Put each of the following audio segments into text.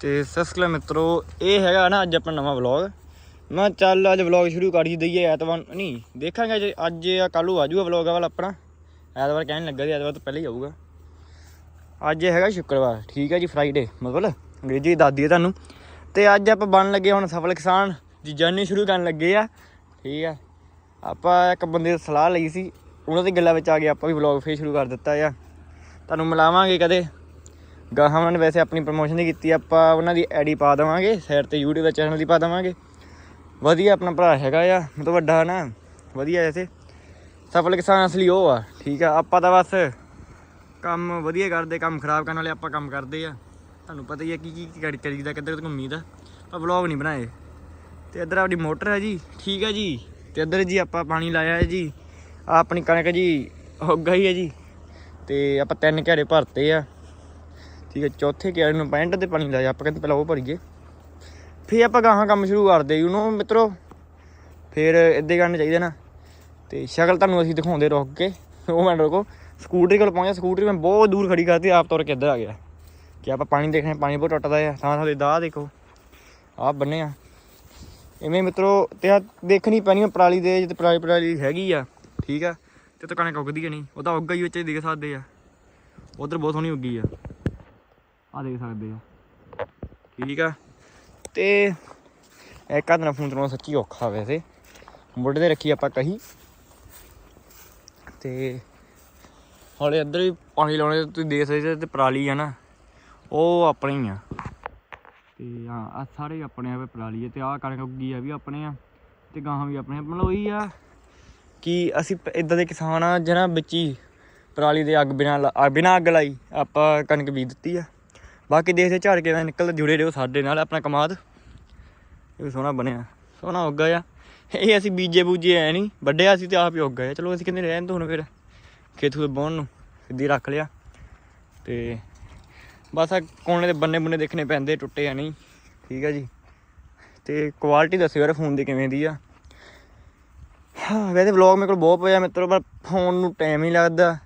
ਤੇ ਸਸਕਲਾ ਮਿੱਤਰੋ, ਇਹ ਹੈਗਾ ਨਾ ਅੱਜ ਆਪਣਾ ਨਵਾਂ ਵਲੌਗ ਮੈਂ ਚੱਲ ਅੱਜ ਵਲੌਗ ਸ਼ੁਰੂ ਕਰ ਹੀ ਦਈਏ, ਐਤਵਾਰ ਨਹੀਂ, ਦੇਖਾਂਗੇ ਜੇ ਅੱਜ ਜਾਂ ਕੱਲ੍ਹ ਨੂੰ ਆਜੂਗਾ ਵਲੌਗ ਵਾਲਾ ਆਪਣਾ। ਐਤਵਾਰ ਕਹਿਣ ਲੱਗਾ ਜੀ ਐਤਵਾਰ ਤੋਂ ਪਹਿਲਾਂ ਹੀ ਆਊਗਾ। ਅੱਜ ਹੈਗਾ ਸ਼ੁੱਕਰਵਾਰ, ਠੀਕ ਹੈ ਜੀ ਫਰਾਈਡੇ ਮਤਲਬ ਅੰਗਰੇਜ਼ੀ ਦਾਦੀ ਹੈ ਤੁਹਾਨੂੰ। ਤੇ ਅੱਜ ਆਪਾਂ ਬਣ ਲੱਗੇ ਹੁਣ ਸਫਲ ਕਿਸਾਨ ਦੀ ਜਰਨੀ ਸ਼ੁਰੂ ਕਰਨ ਲੱਗੇ ਆ। ਠੀਕ ਆ, ਆਪਾਂ ਇੱਕ ਬੰਦੇ ਦੀ ਸਲਾਹ ਲਈ ਸੀ, ਉਹਨਾਂ ਦੀ ਗੱਲਾਂ ਵਿੱਚ ਆ ਕੇ ਆਪਾਂ ਵੀ ਵਲੌਗ ਫੇਰ ਸ਼ੁਰੂ ਕਰ ਦਿੱਤਾ ਆ। ਤੁਹਾਨੂੰ ਮਿਲਾਵਾਂਗੇ ਕਦੇ। ਗਾਹਾਂ ਉਹਨਾਂ ਨੇ ਵੈਸੇ ਆਪਣੀ ਪ੍ਰਮੋਸ਼ਨ ਨਹੀਂ ਕੀਤੀ, ਆਪਾਂ ਉਹਨਾਂ ਦੀ ਆਈਡੀ ਪਾ ਦੇਵਾਂਗੇ ਸਾਈਡ ਤੇ YouTube ਦਾ ਚੈਨਲ ਦੀ ਪਾ ਦੇਵਾਂਗੇ। ਵਧੀਆ ਆਪਣਾ ਭਰਾ ਹੈਗਾ ਆ ਮਤਲਬ ਵੱਡਾ ਨਾ, ਵਧੀਆ ਵੈਸੇ। ਸਫਲ ਕਿਸਾਨ ਅਸਲੀ ਉਹ ਆ, ਠੀਕ ਆ, ਆਪਾਂ ਤਾਂ ਬਸ ਕੰਮ ਵਧੀਆ ਕਰਦੇ, ਕੰਮ ਖਰਾਬ ਕਰਨ ਵਾਲੇ ਆਪਾਂ ਕੰਮ ਕਰਦੇ ਆ। ਤੁਹਾਨੂੰ ਪਤਾ ਹੀ ਆ ਕੀ ਕੀ ਕਰੀ- ਕਰੀਦਾ, ਕਿੱਧਰ ਕਿੱਧਰ ਘੁੰਮੀਦਾ। ਆਪਾਂ ਵਲੌਗ ਨਹੀਂ ਬਣਾਏ। ਤੇ ਇੱਧਰ ਆਪਣੀ ਮੋਟਰ ਹੈ ਜੀ, ਠੀਕ ਹੈ ਜੀ। ਤੇ ਇੱਧਰ ਜੀ ਆਪਾਂ ਪਾਣੀ ਲਾਇਆ ਹੈ ਜੀ। ਆ ਆਪਣੀ ਕਣਕ ਜੀ ਹੋ ਗਈ ਹੈ ਜੀ। ਤੇ ਆਪਾਂ ਤਿੰਨ ਘੜੇ ਭਰਤੇ ਆ। ਠੀਕ ਹੈ, ਚੌਥੇ ਘੜੇ ਨੂੰ ਪੈਂਟ ਤੇ ਪਾਣੀ ਲਾਇਆ, ਆਪਾਂ ਕਹਿੰਦੇ ਪਹਿਲਾਂ ਉਹ ਭਰੀਏ। ਫੇਰ ਆਪਾਂ ਗਾਹਾਂ ਕੰਮ ਸ਼ੁਰੂ ਕਰਦੇ ਯੂ نو ਮਿੱਤਰੋ। ਫੇਰ ਇੱਦਾਂ ਕਰਨੇ ਕਰਨਾ ਚਾਹੀਦਾ ਨਾ। ਤੇ ਸ਼ਕਲ ਤੁਹਾਨੂੰ ਅਸੀਂ ਦਿਖਾਉਂਦੇ ਰੁਕ ਕੇ। ਉਹ ਮੈਂ ਰੁਕੋ। ਸਕੂਟਰੀ ਕੋਲ ਪਹੁੰਚਿਆ, ਸਕੂਟਰੀ ਮੈਂ ਬਹੁਤ ਦੂਰ ਖੜੀ ਕਰਤੀ, ਆਪ ਤੌਰ ਕੇ ਇੱਧਰ ਆ ਗਿਆ। ਕਿ ਆਪਾਂ ਪਾਣੀ ਦੇਖਣਾ ਪਾਣੀ ਬਹੁਤ ਟੁੱਟਦਾ ਆ। ਥਾਂ ਥਾਂ ਤੇ ਦਾਹ ਦੇਖੋ। ਆਹ ਬੰਨੇ ਆ। ਇਵੇਂ ਮਿੱਤਰੋ, ਤੇ ਦੇਖਣੀ ਪੈਣੀ ਪਰਾਲੀ ਦੇ ਜਿੱਤੇ ਪਰਾਲੀ ਪਰਾਲੀ ਹੈਗੀ ਆ, ਠੀਕ ਆ। ਤੇ ਤਾਂ ਕਣਕ ਉੱਗਦੀ ਆ ਨਹੀਂ ਉਹ ਤਾਂ ਉੱਗਾ ਹੀ ਵਿੱਚ ਦਿਖ ਸਕਦੇ ਆ। ਉਧਰ ਬਹੁਤ ਸੋਹਣੀ ਉੱਗੀ ਆ। ਆ ਦੇਖ ਸਕਦੇ ਆ ਠੀਕ ਆ। ਤੇ ਇੱਕ ਹੱਥ ਨਾਲ ਫੋਨ ਚਲਾਉਣਾ ਸੱਚੀ ਔਖਾ ਵੈਸੇ। ਮੋਢੇ ਤੇ ਰੱਖੀ ਆਪਾਂ ਕਹੀ। ਤੇ ਹੌਲੇ ਇੱਧਰ ਵੀ ਪਾਣੀ ਲਾਉਣੇ ਤੁਸੀਂ ਦੇਖ ਸਕਦੇ ਤੇ ਪਰਾਲੀ ਆ ਨਾ ਉਹ ਆਪਣੀ ਆ। ਤੇ ਹਾਂ ਆ ਸਾਰੇ ਆਪਣੇ ਆਪੇ ਪਰਾਲੀ ਆ ਤੇ ਆਹ ਕਣਕ ਉੱਗੀ ਆ ਵੀ ਆਪਣੇ ਆ ਤੇ ਗਾਹਾਂ ਵੀ ਆਪਣੇ। ਮਤਲਬ ਉਹੀ ਆ ਕਿ ਅਸੀਂ ਇਦਾਂ ਦੇ ਕਿਸਾਨ ਆ ਜਿਹਨਾਂ ਵਿੱਚ ਹੀ ਪਰਾਲੀ ਦੇ ਅੱਗ ਬਿਨਾ ਬਿਨਾ ਅੱਗ ਲਾਈ ਆਪਾਂ ਕਣਕ ਬੀਜ ਦਿੱਤੀ ਆ। ਬਾਕੀ ਦੇਖਦੇ ਝਾੜ ਕੇ ਨਿਕਲਦੇ ਜੁੜੇ ਰਹੋ ਸਾਡੇ ਨਾਲ ਆਪਣਾ ਕਮਾਦ। ਇਹ ਸੋਹਣਾ ਬਣਿਆ, ਸੋਹਣਾ ਉੱਗਾ ਆ ਇਹ ਅਸੀਂ ਬੀਜੇ ਬੂਜੇ ਐ ਨਹੀਂ ਵੱਡਿਆ ਅਸੀਂ ਤੇ ਆਪ ਹੀ ਉੱਗਾ ਆ ਚਲੋ ਅਸੀਂ ਕਹਿੰਦੇ ਰਹਿਣ ਤੋਂ ਹੁਣ ਫਿਰ, ਖੇਤ ਖੂਤ ਬਾਉਣ ਨੂੰ, ਸਿੱਧੀ ਰੱਖ ਲਿਆ। ਤੇ ਬਸ ਆ ਕੋਨੇ ਦੇ ਬੰਨੇ ਬੁੰਨੇ ਦੇਖਣੇ ਪੈਂਦੇ, ਟੁੱਟੇ ਆ ਨਹੀਂ। ਠੀਕ ਆ ਜੀ। ਤੇ ਕੁਆਲਿਟੀ ਦੱਸਿਓ ਯਾਰ ਫੋਨ ਦੀ ਕਿਵੇਂ ਦੀ ਆ। ਹਾਂ, ਵੈਸੇ ਵਲੌਗ ਮੇਰੇ ਕੋਲ ਬਹੁਤ ਪਿਆ ਮਿੱਤਰੋ, ਪਰ ਫੋਨ ਨੂੰ ਟਾਈਮ ਨਹੀਂ ਲੱਗਦਾ।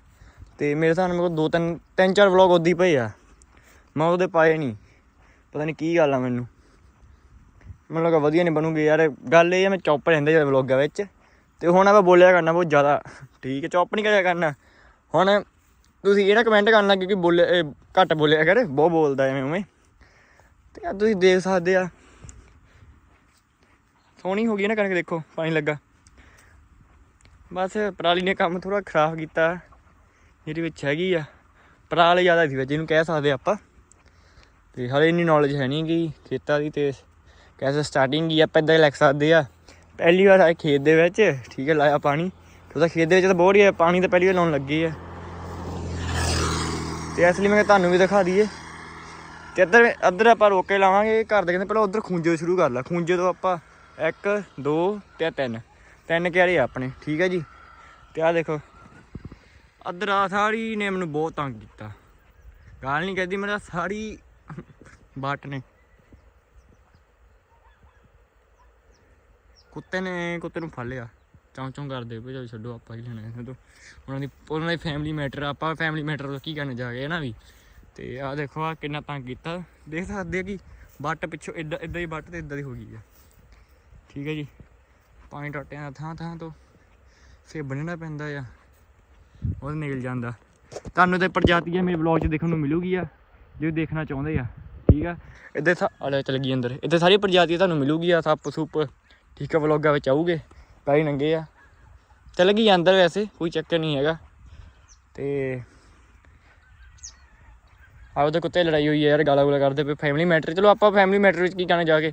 ਤੇ ਮੇਰੇ ਹਿਸਾਬ ਮੇਰੇ ਕੋਲ ਦੋ ਤਿੰਨ ਤਿੰਨ ਚਾਰ ਵਲੌਗ ਉਦੀ ਪਏ ਆ। ਮੈਂ ਉਹਦੇ ਪਾਏ ਨਹੀਂ। ਪਤਾ ਨਹੀਂ ਕੀ ਗੱਲ ਆ ਮੈਨੂੰ। ਮੈਨੂੰ ਲੱਗਾ ਵਧੀਆ ਨਹੀਂ ਬਣੂਗੇ ਯਾਰ। ਗੱਲ ਇਹ ਆ, ਮੈਂ ਚੌਪ ਰਹਿੰਦਾ ਜਦ ਵਲੌਗਾਂ ਵਿੱਚ। ਤੇ ਹੁਣ ਆਪਾਂ ਬੋਲਿਆ ਕਰਨਾ ਬਹੁਤ ਜ਼ਿਆਦਾ। ਠੀਕ ਹੈ, ਚੌਪ ਨਹੀਂ ਕਰਿਆ ਕਰਨਾ। ਹੁਣ ਤੁਸੀਂ ਇਹ ਨਾ ਕਮੈਂਟ ਕਰਨ ਲੱਗੇ ਕਿ ਬੋਲੇ, ਇਹ ਘੱਟ ਬੋਲਿਆ ਕਰ। ਬਹੁਤ ਬੋਲਦਾ ਐਵੇਂ ਉਵੇਂ। ਤੇ ਆ ਤੁਸੀਂ ਦੇਖ ਸਕਦੇ ਆ। ਸੋਹਣੀ ਹੋ ਗਈ ਨਾ ਕਣਕ, ਦੇਖੋ, ਪਾਣੀ ਲੱਗਾ। ਬਸ ਪਰਾਲੀ ਨੇ ਕੰਮ ਥੋੜਾ ਖਰਾਬ ਕੀਤਾ। ਜਿਹਦੇ ਵਿੱਚ ਹੈਗੀ ਆ। ਪਰਾਲ ਜ਼ਿਆਦਾ ਸੀ ਵਿੱਚ, ਇਹਨੂੰ ਕਹਿ ਸਕਦੇ ਆਪਾਂ। ਤੇ ਹਲੇ ਇੰਨੀ ਨੌਲੇਜ ਹੈ ਨਹੀਂ ਗੀ ਖੇਤਾਂ ਦੀ ਤੇ ਕੈਸੇ ਸਟਾਰਟਿੰਗ ਹੀ ਆਪਾਂ ਇਦਾਂ ਹੀ ਲਿਖ ਸਕਦੇ ਆ। ਪਹਿਲੀ ਵਾਰ ਆਏ ਖੇਤ ਦੇ ਵਿੱਚ, ਠੀਕ ਹੈ, ਲਾਇਆ ਪਾਣੀ। ਉਹਦਾ ਖੇਤ ਦੇ ਵਿੱਚ ਤਾਂ ਬਹੁਤ ਹੀ ਆ ਪਾਣੀ ਤਾਂ ਪਹਿਲੀ ਵਾਰ ਲਾਉਣ ਲੱਗੇ ਆ। ਤੇ ਇਸ ਲਈ ਮੈਂ ਤੁਹਾਨੂੰ ਵੀ ਦਿਖਾ ਦਈਏ। ਤੇ ਇੱਧਰ ਇੱਧਰ ਆਪਾਂ ਰੋਕ ਕੇ ਲਾਵਾਂਗੇ, ਘਰ ਦੇ ਕਹਿੰਦੇ ਪਹਿਲਾਂ ਉਧਰ ਖੂੰਜੇ ਤੋਂ ਸ਼ੁਰੂ ਕਰ ਲਾ। ਖੂੰਜੇ ਤੋਂ ਆਪਾਂ 1 2 ਤੇ 3 ਤਿੰਨ। ਕਿਆਰੇ ਆ ਆਪਣੇ, ਠੀਕ ਹੈ ਜੀ। ਤੇ ਆ ਦੇਖੋ ਅੱਧਰ ਆ ਸਾੜੀ ਨੇ ਮੈਨੂੰ ਬਹੁਤ ਤੰਗ ਕੀਤਾ। ਗਾਲ ਨਹੀਂ ਕਹਦੀ ਮੇਰਾ ਸਾਰੀ ਬਾਟ ਨੇ ਕੁੱਤੇ ਨੇ, ਕੁੱਤੇ ਨੂੰ ਫੜ ਲਿਆ। ਚੌਂ ਚੌਂ ਕਰਦੇ ਪਏ, ਚਲੋ ਛੱਡੋ ਆਪਾਂ ਹੀ ਲੈਣਾ ਇਹਨਾਂ ਤੋਂ ਉਹਨਾਂ ਦੀ ਉਹਨਾਂ ਦੀ ਫੈਮਿਲੀ ਮੈਟਰ ਆਪਾਂ ਫੈਮਿਲੀ ਮੈਟਰ ਤੋਂ ਕੀ ਕਰਨ ਜਾ ਗਏ ਨਾ ਵੀ। ਤੇ ਆ ਦੇਖੋ ਆ ਕਿੰਨਾ ਤੰਗ ਕੀਤਾ। ਦੇਖ ਸਕਦੇ ਆ ਕਿ ਬੱਟ ਪਿੱਛੋਂ ਇਦਾਂ ਇਦਾਂ ਹੀ ਬੱਟ ਤੇ ਇਦਾਂ ਦੀ ਹੋ ਗਈ ਆ। ਠੀਕ ਹੈ ਜੀ। ਪਾਣੀ ਟੱਟਿਆ ਥਾਂ ਥਾਂ ਤੋਂ। ਫੇਰ ਬੰਨਣਾ ਪੈਂਦਾ ਆ। ਉਹ ਨਿਕਲ ਜਾਂਦਾ। ਤੁਹਾਨੂੰ ਤੇ ਪ੍ਰਜਾਤੀਆਂ ਮੇਰੇ ਵਲੌਗ 'ਚ ਦੇਖਣ ਨੂੰ ਮਿਲੂਗੀ ਆ। ਜੇ ਦੇਖਣਾ ਚਾਹੁੰਦੇ ਆ। ਠੀਕ ਆ। ਇੱਥੇ ਸਾ ਅਲੇ ਚਲ ਗਈ ਅੰਦਰ। ਇੱਥੇ ਸਾਰੀ ਪ੍ਰਜਾਤੀਆਂ ਤੁਹਾਨੂੰ ਮਿਲੂਗੀ ਆ ਸੱਪ ਸੁੱਪ ਠੀਕ ਆ ਵਲੌਗਾਂ ਵਿੱਚ ਆਊਗੇ ਪੈਰੀ ਨੰਗੇ ਆ। ਚਲ ਗਈ ਅੰਦਰ ਵੈਸੇ ਕੋਈ ਚੱਕਰ ਨਹੀਂ ਹੈਗਾ। ਤੇ ਆ ਉਹਦੇ ਕੁੱਤੇ ਲੜਾਈ ਹੋਈ ਹੈ ਯਾਰ ਗਾਲਾਂ ਗੁਲਾ ਕਰਦੇ ਪਏ। ਫੈਮਿਲੀ ਮੈਟਰ ਚਲੋ ਆਪਾਂ ਫੈਮਿਲੀ ਮੈਟਰ ਵਿੱਚ ਕੀ ਕਹਿਣਾ ਜਾ ਕੇ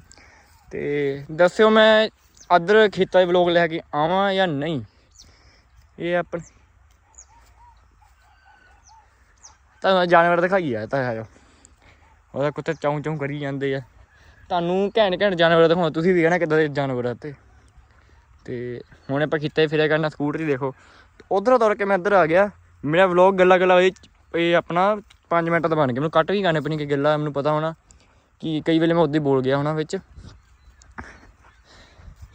ਤੇ ਦੱਸਿਓ ਮੈਂ ਅਦਰ ਖੇਤਾਂ ਦੇ ਵਲੋਗ ਲੈ ਕੇ ਆਵਾਂ ਜਾਂ ਨਹੀਂ? ਇਹ ਆਪਣੇ ਤਾਂ ਜਾਨਵਰ ਦਿਖਾਈ ਆ ਤਾਂ ਆਇਓ ਉਹਦਾ ਕੁੱਤੇ ਚੌਂ ਚੌਂ ਕਰੀ ਜਾਂਦੇ ਆ। ਤੁਹਾਨੂੰ ਘੈਂਟ ਘੈਂਟ ਜਾਨਵਰ ਦਿਖਾਉਂ ਤੁਸੀਂ ਵੀ ਕਹਿਣਾ ਕਿੱਦਾਂ ਦੇ ਜਾਨਵਰ ਆ ਤੇ। ਤੇ ਹੁਣ ਆਪਾਂ ਖੇਤਾਂ ਫਿਰਿਆ ਕਰਨਾ ਸਕੂਟਰੀ ਦੇਖੋ। ਉਧਰੋਂ ਤੁਰ ਕੇ ਮੈਂ ਇੱਧਰ ਆ ਗਿਆ। ਮੇਰਾ ਵਲੌਗ ਗੱਲਾਂ ਗੱਲਾਂ ਇਹ ਆਪਣਾ 5 ਮਿੰਟ ਦਾ ਬਣ ਗਿਆ ਮੈਨੂੰ ਕੱਟ ਵੀ ਗਾਣੇ ਪੈਣੀ ਕਿ ਗੱਲਾਂ, ਮੈਨੂੰ ਪਤਾ ਹੋਣਾ ਕਿ ਕਈ ਵੇਲੇ ਮੈਂ ਉੱਦਾਂ ਹੀ ਬੋਲ ਗਿਆ ਹੋਣਾ ਵਿੱਚ।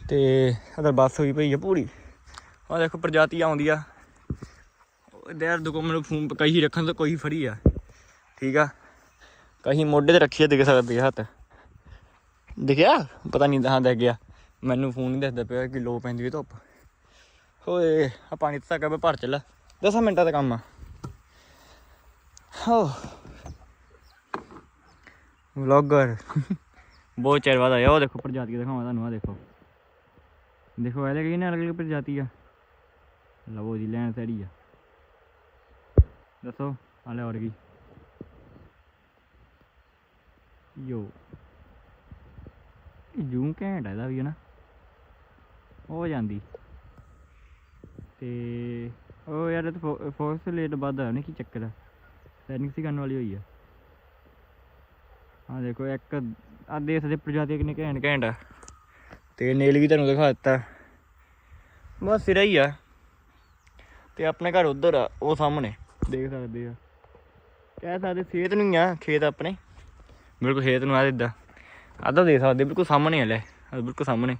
ਤੇ ਅਦਰ ਬੱਸ ਹੋਈ ਪਈ ਆ ਪੂਰੀ। ਆ ਦੇਖੋ ਪ੍ਰਜਾਤੀ ਆਉਂਦੀ ਆ। ਦੇਰ ਦੁਕੋ ਮੈਨੂੰ ਫੋਨ ਕਹੀ ਰੱਖਣ ਤੋਂ ਕੋਈ ਫਰੀ ਆ। ਠੀਕ ਆ। ਕਹੀਂ ਮੋਢੇ ਤੇ ਰੱਖੀ ਆ, ਦਿਖ ਸਕਦੀ ਆ ਹੱਥ। ਦਿਖਿਆ? ਪਤਾ ਨਹੀਂ ਹਾਂ ਦਿਖ ਗਿਆ। ਮੈਨੂੰ ਫੋਨ ਨਹੀਂ ਦੱਸਦਾ ਪਿਆ ਕਿ ਲੋ ਪੈਂਦੀ ਹੈ ਧੁੱਪ। ਓਏ ਆ ਪਾਣੀ ਤਾਂ ਕਬੇ ਭਰ ਚੱਲ। 10 ਮਿੰਟਾਂ ਦਾ ਕੰਮ ਆ। ਹੋ। ਵਲੌਗਰ। ਬਹੁਤ ਚਿਰ ਬਾਅਦ ਆਇਆ। ਉਹ ਦੇਖੋ ਪ੍ਰਜਾਤੀ ਦਿਖਾਵਾਂ, ਤੁਹਾਨੂੰ ਆ ਦੇਖੋ। ਦੇਖੋ, ਇਹਦੇ ਕੀ ਅਲੱਗ ਅਲੱਗ ਪ੍ਰਜਾਤੀ ਆ? ਲਵੋ ਜੀ, ਲੈਣ ਸੜੀ ਆ। ਦੱਸੋ ਹਾਲੇ ਹੋਰ ਕੀ? ਯੋ ਜੂੰ ਘੈਂਟ ਆ ਇਹਦਾ ਵੀ ਹਨਾ ਹੋ ਜਾਂਦੀ ਤੇ ਉਹ ਯਾਰ ਇਹ ਤਾਂ ਫੋਰਸ ਲੇਟ ਵੱਧ ਆ ਕੀ ਚੱਕਰ ਆ ਸੈਟਿੰਗ ਸੀ ਕਰਨ ਵਾਲੀ ਹੋਈ ਆ ਹਾਂ ਦੇਖੋ ਇੱਕ ਆ ਦੇਖ ਸਕਦੇ ਪ੍ਰਜਾਤੀ ਕਿੰਨੇ ਘੈਂਟ ਘੈਂਟ ਆ ਤੇ ਨੇਲ ਵੀ ਤੁਹਾਨੂੰ ਦਿਖਾ ਦਿੱਤਾ ਬਸ ਸਿਰਾ ਹੀ ਆ ਤੇ ਆਪਣੇ ਘਰ ਉਧਰ ਆ, ਉਹ ਸਾਹਮਣੇ। ਦੇਖ ਸਕਦੇ ਆ। ਕਹਿ ਸਕਦੇ ਸਿਹਤ ਨੂੰ ਆ, ਖੇਤ ਆਪਣੇ। ਬਿਲਕੁਲ ਖੇਤ ਨੂੰ ਆ ਇਦਾਂ ਆਦਾ ਦੇਖ ਸਕਦੇ, ਬਿਲਕੁਲ ਸਾਹਮਣੇ ਆ ਲੈ। ਬਿਲਕੁਲ ਸਾਹਮਣੇ।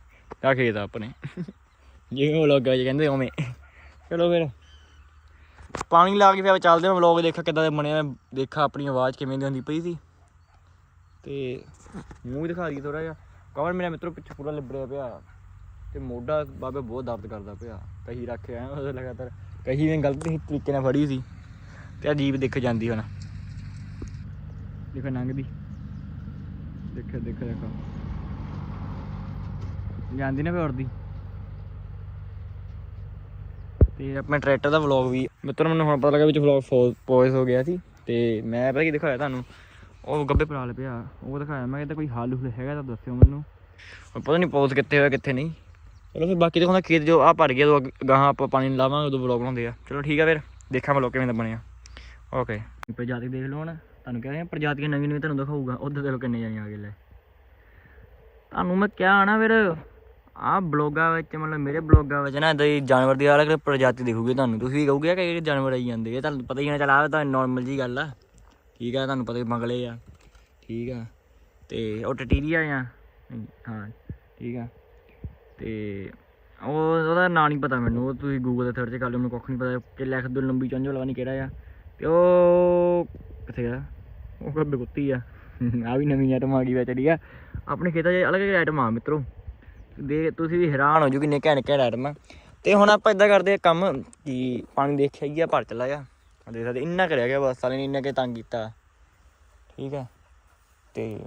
ਆ ਖੇਤ ਆ ਆਪਣੇ। ਜਿਵੇਂ ਉਹ ਲੋਕਾਂ ਜੀ ਕਹਿੰਦੇ ਉਵੇਂ। ਚਲੋ ਫਿਰ। ਪਾਣੀ ਲਾ ਕੇ ਫਿਰ ਚੱਲਦੇ ਹਾਂ ਵਲੌਗ ਦੇਖਾ ਕਿੱਦਾਂ ਦੇ ਬਣਿਆ ਦੇਖਾ ਆਪਣੀ ਆਵਾਜ਼ ਕਿਵੇਂ ਦੀ ਹੁੰਦੀ ਪਈ ਸੀ। ਤੇ ਮੂੰਹ ਦਿਖਾ ਦਈਏ ਥੋੜਾ ਜਿਹਾ। ਕਵਰ ਮੇਰਾ ਮਿੱਤਰੋ ਪਿੱਛੇ ਪੂਰਾ ਲਿਬੜਿਆ ਪਿਆ। ਤੇ ਮੋਢਾ ਬਾਬੇ ਬਹੁਤ ਦਰਦ ਕਰਦਾ ਪਿਆ। ਕਹੀ ਰੱਖਿਆ ਉਹ ਲਗਾਤਾਰ। ਕਹੀ ਨੇ ਗਲਤ ਹੀ ਤਰੀਕੇ ਨਾਲ ਫੜੀ ਸੀ। ਤੇ ਅਜੀਬ ਦਿਖ ਜਾਂਦੀ ਹੁਣ। ਦੇਖੋ ਲੰਘਦੀ ਦੇਖੋ ਦੇਖੋ ਦੇਖੋ ਜਾਂਦੀ ਨਾ ਪਿਓਰ ਦੀ। ਤੇ ਆਪਣੇ ਟਰੈਕਟਰ ਦਾ ਵਲੌਗ ਵੀ, ਮਿੱਤਰ, ਮੈਨੂੰ ਹੁਣ ਪਤਾ ਲੱਗਾ ਵਿੱਚ ਵਲੌਗ ਪੌਜ਼ ਹੋ ਗਿਆ ਸੀ। ਤੇ ਮੈਂ ਪਤਾ ਕੀ ਦਿਖਾਇਆ ਤੁਹਾਨੂੰ? ਉਹ ਗੱਬੇ ਪਰਾਲ ਪਿਆ। ਉਹ ਦਿਖਾਇਆ। ਮੈਂ ਕਿਹਾ ਕੋਈ ਹੱਲ ਹੁਲ ਹੈਗਾ ਤਾਂ ਦੱਸਿਓ ਮੈਨੂੰ। ਹੁਣ ਪਤਾ ਨਹੀਂ ਪੋਜ਼ ਕਿੱਥੇ ਹੋਇਆ, ਕਿੱਥੇ ਨਹੀਂ। ਚਲੋ ਫਿਰ ਬਾਕੀ ਦੇਖੋ ਨਾ ਖੇਤ ਜੋ ਆ ਭਰ ਗਿਆ ਉਦੋਂ ਅੱਗੇ- ਗਾਹਾਂ ਆਪਾਂ ਪਾਣੀ ਲਾਵਾਂਗੇ, ਉਦੋਂ ਵਲੌਗ ਬਣਾਉਂਦੇ ਆ। ਚਲੋ ਠੀਕ ਆ ਫਿਰ। ਦੇਖਾਂ ਵਲੌਗ ਕਿਵੇਂ ਦਾ ਬਣਿਆ ਓਕੇ ਜਾ ਕੇ ਦੇਖ ਲਓ ਹੁਣ। ਤੁਹਾਨੂੰ ਕਹਿ ਰਿਹਾ ਪ੍ਰਜਾਤੀਆਂ ਨਵੀਂ ਨਵੀਂ ਤੁਹਾਨੂੰ ਦਿਖਾਊਗਾ, ਉਧਰ ਦੇਖੋ ਕਿੰਨੇ ਜਾਣੇ ਆ ਗਏ ਲੈ। ਤੁਹਾਨੂੰ ਮੈਂ ਕਿਹਾ ਨਾ ਫਿਰ, ਆਹ ਬਲੌਗਾਂ ਵਿੱਚ, ਮਤਲਬ ਮੇਰੇ ਬਲੌਗਾਂ ਵਿੱਚ ਨਾ ਇਦਾਂ ਜਾਨਵਰ ਦੀ ਅਲੱਗ ਅਲੱਗ ਪ੍ਰਜਾਤੀ ਦਿਖੂਗੀ ਤੁਹਾਨੂੰ। ਤੁਸੀਂ ਵੀ ਕਹੋਗੇ ਕਿ ਇਹ ਜਾਨਵਰ ਆਈ ਜਾਂਦੇ ਆ, ਤੁਹਾਨੂੰ ਪਤਾ ਹੀ ਨਾ, ਚਲਾ ਤਾਂ ਨਾਰਮਲ ਜੀ ਗੱਲ ਆ। ਠੀਕ ਆ, ਤੁਹਾਨੂੰ ਪਤਾ ਹੀ ਮੰਗਲੇ ਆ। ਠੀਕ ਆ, ਤੇ ਉਹ ਟਟੀਰੀਆ ਆ। ਹਾਂ, ਠੀਕ ਆ। ਤੇ ਉਹ, ਉਹਦਾ ਨਾਂ ਨਹੀਂ ਪਤਾ ਮੈਨੂੰ, ਉਹ ਤੁਸੀਂ ਗੂਗਲ ਤੇ ਸਰਚ ਕਰ ਲਓ, ਮੈਨੂੰ ਕੁੱਖ ਨਹੀਂ ਪਤਾ ਕਿ ਲਿਖ ਦਿਓ ਲੰਬੀ ਚੁੰਝ ਵਾਲਾ ਨਹੀਂ ਕਿਹੜਾ ਆ। ਤੇ ਉਹ ਕਿੱਥੇ ਗਿਆ ਉਹ ਗੱਬੇ ਕੁੱਤੀ ਆ। ਆ ਵੀ ਨਵੀਂ ਆਈਟਮ ਆ ਗਈ ਵਾ ਚੜੀ ਆ। ਆਪਣੇ ਖੇਤਾਂ 'ਚ ਅਲੱਗ ਅਲੱਗ ਆਈਟਮ ਆ ਮਿੱਤਰੋ। ਦੇ ਤੁਸੀਂ ਵੀ ਹੈਰਾਨ ਹੋ ਜੂ ਕਿੰਨੇ ਘੈਂਟ ਘੈਂਟ ਆਈਟਮ ਆ। ਤੇ ਹੁਣ ਆਪਾਂ ਇਦਾਂ ਕਰਦੇ ਆ ਕੰਮ ਕਿ ਪਾਣੀ ਦੇਖਿਆ ਗਿਆ ਭਰ ਚਲਾ ਆ। ਦੇਖ ਸਕਦੇ ਇੰਨਾ ਕਰਿਆ ਗਿਆ ਬਸ ਸਾਲੇ ਨੇ ਇੰਨਾ ਕਿ ਤੰਗ ਕੀਤਾ। ਠੀਕ ਹੈ ਤੇ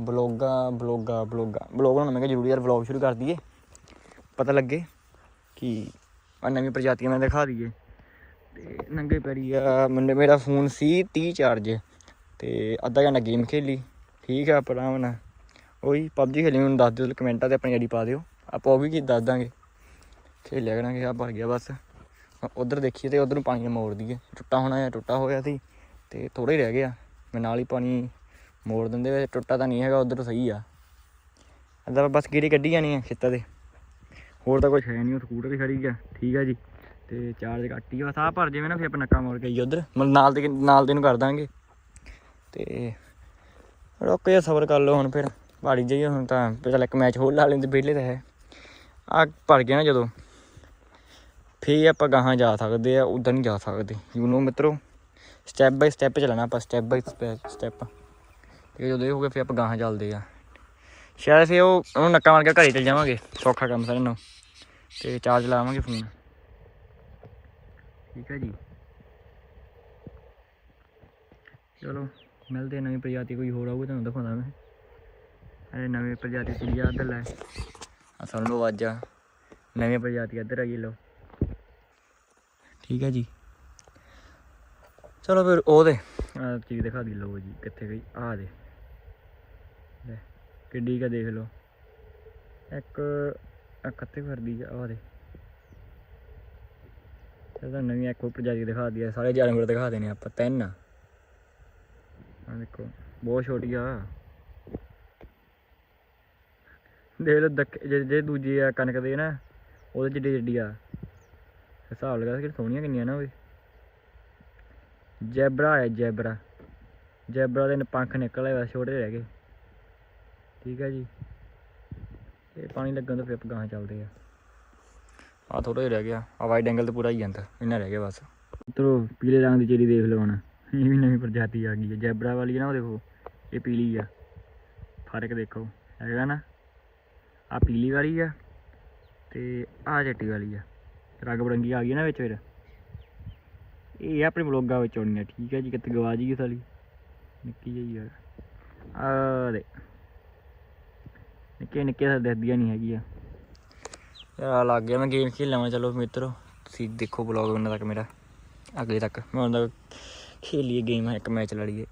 ਬਲੌਗਾਂ ਬਲੌਗਾਂ ਬਲੌਗਾਂ। ਬਲੌਗ ਬਣਾਉਣਾ ਮੈਂ ਕਿਹਾ ਜ਼ਰੂਰੀ ਯਾਰ ਬਲੌਗ ਸ਼ੁਰੂ ਕਰ ਦਈਏ। ਪਤਾ ਲੱਗੇ ਕਿ ਆ ਨਵੀਂ ਪ੍ਰਜਾਤੀਆਂ ਮੈਂ ਦਿਖਾ ਦਈਏ। ਤੇ ਨੰਗੇ ਪੈਰੀ ਆ ਮੈਨੂੰ ਮੇਰਾ ਫੋਨ ਸੀ 30 ਚਾਰਜ। ਤੇ ਅੱਧਾ ਘੰਟਾ ਗੇਮ ਖੇਲੀ। ਠੀਕ ਆ ਪਰ ਹੁਣ ਉਹੀ ਪਬਜੀ ਖੇਲੀ, ਮੈਨੂੰ ਦੱਸ ਦਿਓ, ਕਮੈਂਟਾਂ ਤੇ ਆਪਣੀ ਆਈਡੀ ਪਾ ਦਿਓ। ਆਪਾਂ ਉਹ ਵੀ ਕੀ ਦੱਸ ਦਾਂਗੇ। ਖੇਲਿਆ ਕਰਾਂਗੇ ਆ ਭਰ ਗਿਆ ਬਸ। ਉਧਰ ਦੇਖੀਏ ਤੇ ਉਧਰ ਨੂੰ ਪਾਣੀ ਮੋੜ ਦਈਏ। ਟੁੱਟਾ ਹੋਣਾ ਹੈ ਟੁੱਟਾ ਹੋਇਆ ਸੀ, ਤੇ ਥੋੜਾ ਹੀ ਰਹਿ ਗਿਆ। ਮੈਂ ਨਾਲ ਹੀ ਪਾਣੀ ਮੋੜ ਦਿੰਦੇ ਵੇ, ਟੁੱਟਾ ਤਾਂ ਨਹੀਂ ਹੈਗਾ, ਉਧਰ ਸਹੀ ਆ। ਅੱਧਾ ਬਸ ਗੇੜੀ ਕੱਢੀ ਜਾਣੀ ਆ ਖੇਤਾਂ ਦੇ ਹੋਰ ਤਾਂ ਕੁਝ ਹੈ ਨਹੀਂ, ਉਹ ਸਕੂਟਰ ਹੀ ਖੜੀ ਆ। ਠੀਕ ਆ ਜੀ। ਤੇ ਚਾਰਜ ਘੱਟ ਹੀ ਆ। ਬਸ ਆਹ ਭਰ ਜਾਵੇ ਨਾ, ਫਿਰ ਆਪਾਂ ਨੱਕਾ ਮੋੜ ਕੇ ਆਈਏ ਉਧਰ। ਮਤਲਬ ਨਾਲ ਦੇ ਨਾਲ ਦੇ ਨੂੰ ਕਰ ਦਾਂਗੇ। ਤੇ ਰੁਕ ਜਾ ਸਬਰ ਕਰ ਲਓ ਹੁਣ ਫਿਰ ਪਹਾੜੀ ਜਾਈਏ ਹੁਣ ਤਾਂ ਫਿਰ ਚੱਲ ਇੱਕ ਮੈਚ ਹੋਰ ਲਾ ਲੈਂਦੇ ਵਿਹਲੇ ਤਾਂ ਹੈ। ਆ ਭਰ ਗਿਆ ਨਾ ਜਦੋਂ, ਫੇਰ ਆਪਾਂ ਗਾਹਾਂ ਜਾ ਸਕਦੇ ਆ ਉਦਾਂ ਨਹੀਂ ਜਾ ਸਕਦੇ। ਯੂ نو ਮਿੱਤਰੋ ਸਟੈਪ ਬਾਈ ਸਟੈਪ ਚੱਲਣਾ ਆਪਾਂ ਸਟੈਪ ਬਾਈ ਸਟੈਪ ਤੇ ਜਦੋਂ ਇਹ ਹੋ ਗਿਆ, ਫਿਰ ਆਪਾਂ ਗਾਹਾਂ ਚੱਲਦੇ ਆ। ਸ਼ਾਇਦ ਫੇ ਉਹ ਉਹਨੂੰ ਨੱਕਾ ਮਾਰ ਕੇ ਘਰੇ ਚਲ ਜਾਵਾਂਗੇ, ਸੌਖਾ ਕੰਮ ਸਾਰਿਆਂ ਨੂੰ ਤੇ ਚਾਰਜ ਲਾਵਾਂਗੇ ਫੋਨ ਠੀਕ ਹੈ ਜੀ। ਚਲੋ। ਮਿਲਦੇ ਨਵੀਂ ਪ੍ਰਜਾਤੀ ਕੋਈ ਹੋਰ ਆਊਗੀ ਤੁਹਾਨੂੰ ਦਿਖਾਉਂਦਾ ਮੈਂ। ਅਰੇ ਨਵੀਂ ਪ੍ਰਜਾਤੀ ਚਿੜੀ ਆ ਲੈ। ਆ ਸੁਣ ਲਓ ਆਵਾਜ਼ਾਂ। ਨਵੀਂ ਪ੍ਰਜਾਤੀ ਇੱਧਰ ਆ ਗਈ ਲਓ। ਠੀਕ ਹੈ ਜੀ। ਚਲੋ ਫਿਰ ਉਹ ਦੇ ਆ ਚੀਜ਼ ਦਿਖਾ ਦੀ, ਲਓ ਜੀ, ਕਿੱਥੇ ਗਈ ਆ ਦੇ। ਲੈ, ਕਿੱਡੀ ਕਾ ਦੇਖ ਲਓ। ਇੱਕ ਆ ਕੱਤੇ ਫਿਰਦੀ ਆ ਆ ਦੇ। ਇਹਦਾ ਨਵੀਂ ਇੱਕ ਪ੍ਰਜਾਤੀ ਦਿਖਾ ਦਿਆ ਸਾਰੇ ਜਾਨਵਰ ਦਿਖਾ ਦੇਣੇ ਆਪਾਂ, ਤਿੰਨ। ਆ ਆਹ ਦੇਖੋ, ਬਹੁਤ ਛੋਟੀ ਆ। ਦੇਖ ਲਓ ਜਿਹੜੇ ਦੂਜੇ ਆ ਕਣਕ ਦੇ ਨਾ, ਉਹਦੇ ਜਿੱਡੀ ਜਿੱਡੀ ਆ। ਹਿਸਾਬ ਲਗਾ ਕਿ ਸੋਹਣੀਆਂ ਕਿੰਨੀਆਂ ਨਾ ਉਹ ਜੈਬਰਾ ਹੈ ਜੈਬਰਾ। ਜੈਬਰਾ ਦੇ ਪੰਖ ਨਿਕਲ ਆਏ, ਬਸ ਛੋਟੇ ਰਹਿ ਗਏ। ਠੀਕ ਹੈ ਜੀ। ਇਹ ਪਾਣੀ ਲੱਗਣ ਤੋਂ ਫਿਰ ਆਪਾਂ ਚੱਲਦੇ ਆ। ਆ ਥੋੜਾ ਜਿਹਾ ਰਹਿ ਗਿਆ। ਆ ਵਾਈਡ ਐਂਗਲ ਤੇ ਪੂਰਾ ਹੀ ਜਾਂਦਾ ਇੰਨਾ ਰਹਿ ਗਿਆ ਬਸ। ਉਤਰੋ ਪੀਲੇ ਰੰਗ ਦੀ ਚਿੜੀ ਦੇਖ ਲਓ ਹੁਣ। ਇਹ ਵੀ ਨਵੀਂ ਪ੍ਰਜਾਤੀ ਆ ਗਈ ਹੈ। ਜੈਬਰਾ ਵਾਲੀ ਨਾ ਉਹ ਦੇਖੋ, ਇਹ ਪੀਲੀ ਆ। ਫ਼ਰਕ ਦੇਖੋ, ਹੈਗਾ ਨਾ? ਆ ਪੀਲੀ ਵਾਲੀ ਆ ਤੇ ਆ ਚਿੱਟੀ ਵਾਲੀ ਆ। ਰੰਗ ਬਰੰਗੀ ਆ ਗਈ ਨਾ ਵਿੱਚ ਫਿਰ। ਇਹ ਆਪਣੇ ਬਲੌਗਾਂ ਵਿੱਚ ਆਉਣੀ ਆ, ਠੀਕ ਹੈ ਜੀ? ਕਿਤੇ ਗਵਾ ਜੀ ਸਾਲੀ। ਨਿੱਕੀ ਜਿਹੀ ਯਾਰ ਆ ਦੇ ਨਿੱਕੇ ਨਿੱਕੇ ਤਾਂ ਦਿਖਦੀਆਂ ਨਹੀਂ ਹੈਗੀਆਂ। ਯਾਰ ਲੱਗ ਗਿਆ ਮੈਂ ਗੇਮ ਖੇਲ ਲਵਾਂ ਚਲੋ ਮਿੱਤਰੋ, ਤੁਸੀਂ ਦੇਖੋ ਬਲੌਗ ਉਹਨਾਂ ਤੱਕ ਮੇਰਾ। ਅਗਲੇ ਤੱਕ, ਮੈਂ ਉਹਨਾਂ ਖੇਲੀਏ ਗੇਮ ਇੱਕ ਮੈਚ ਲੜੀਏ।